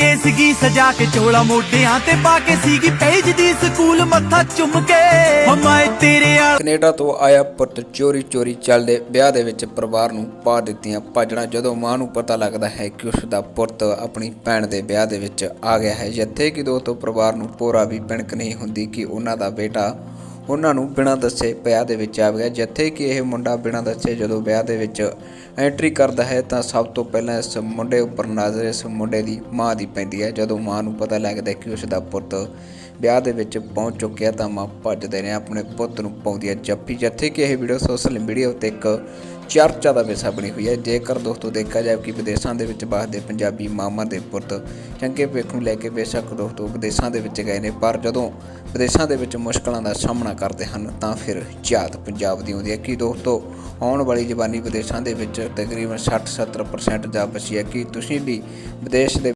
ਕੇ ਸੀਗੀ ਸਜਾ ਕੇ ਚੋਲਾ ਮੋਢਿਆਂ ਤੇ ਪਾ ਕੇ ਸੀਗੀ ਪੇਜ ਦੀ ਸਕੂਲ ਮੱਥਾ ਚੁੰਮ ਕੇ। ਹਮਾਏ ਤੇਰੇ ਆਲ ਕੈਨੇਡਾ ਤੋਂ ਆਇਆ ਪੁੱਤ ਚੋਰੀ ਚੋਰੀ ਚੱਲਦੇ ਵਿਆਹ ਦੇ ਵਿੱਚ ਪਰਿਵਾਰ ਨੂੰ ਪਾ ਦਿੱਤੀਆਂ ਭਾਜਣਾ ਜਦੋਂ ਮਾਂ ਨੂੰ ਪਤਾ ਲੱਗਦਾ ਹੈ ਕਿ ਉਸ ਦਾ ਪੁੱਤ ਆਪਣੀ ਭੈਣ ਦੇ ਵਿਆਹ ਦੇ ਵਿੱਚ ਆ ਗਿਆ ਹੈ। ਜਿੱਥੇ ਕਿ ਦੋਸਤੋ ਪਰਿਵਾਰ ਨੂੰ ਪੂਰਾ ਵੀ ਪਿਣਕ ਨਹੀਂ ਹੁੰਦੀ ਕਿ ਉਹਨਾਂ ਦਾ ਬੇਟਾ ਉਹਨਾਂ ਨੂੰ ਬਿਨਾਂ ਦੱਸੇ ਵਿਆਹ ਦੇ ਵਿੱਚ ਆ ਗਿਆ। ਜਿੱਥੇ ਕਿ ਇਹ ਮੁੰਡਾ ਬਿਨਾਂ ਦੱਸੇ ਜਦੋਂ ਵਿਆਹ ਦੇ ਵਿੱਚ ਐਂਟਰੀ ਕਰਦਾ ਹੈ ਤਾਂ ਸਭ ਤੋਂ ਪਹਿਲਾਂ ਇਸ ਮੁੰਡੇ ਉੱਪਰ ਨਜ਼ਰ ਇਸ ਮੁੰਡੇ ਦੀ ਮਾਂ ਦੀ ਪੈਂਦੀ ਹੈ। ਜਦੋਂ ਮਾਂ ਨੂੰ ਪਤਾ ਲੱਗਦਾ ਕਿ ਉਸ ਦਾ ਪੁੱਤ ਵਿਆਹ ਦੇ ਵਿੱਚ ਪਹੁੰਚ ਚੁੱਕਿਆ ਤਾਂ ਮਾਂ ਭੱਜਦੇ ਨੇ ਆਪਣੇ ਪੁੱਤ ਨੂੰ ਪਾਉਂਦੀ ਹੈ ਜੱਫੀ ਜਿੱਥੇ ਕਿ ਇਹ ਵੀਡੀਓ ਸੋਸ਼ਲ ਮੀਡੀਆ ਉੱਤੇ ਇੱਕ ਚਰਚਾ ਦਾ ਵਿਸ਼ਾ ਬਣੀ ਹੋਈ ਹੈ। ਜੇਕਰ ਦੋਸਤੋ ਦੇਖਿਆ ਜਾਵੇ ਕਿ ਵਿਦੇਸ਼ਾਂ ਦੇ ਵਿੱਚ ਵਸਦੇ ਪੰਜਾਬੀ ਮਾਮਾ ਦੇ ਪੁੱਤ ਚੰਗੇ ਭਵਿੱਖ ਨੂੰ ਲੈ ਕੇ ਬੇਸ਼ੱਕ ਦੋਸਤੋ ਵਿਦੇਸ਼ਾਂ ਦੇ ਵਿੱਚ ਗਏ ਨੇ, ਪਰ ਜਦੋਂ ਵਿਦੇਸ਼ਾਂ ਦੇ ਵਿੱਚ ਮੁਸ਼ਕਲਾਂ ਦਾ ਸਾਹਮਣਾ ਕਰਦੇ ਹਨ, ਤਾਂ ਫਿਰ ਯਾਦ ਪੰਜਾਬ ਦੀ ਆਉਂਦੀ ਹੈ। ਕਿ ਦੋਸਤੋ ਆਉਣ ਵਾਲੀ ਜਵਾਨੀ ਵਿਦੇਸ਼ਾਂ ਦੇ ਵਿੱਚ ਤਕਰੀਬਨ 60-70% ਜਾ ਬਚੀ ਹੈ? ਕਿ ਤੁਸੀਂ ਵੀ ਵਿਦੇਸ਼ ਦੇ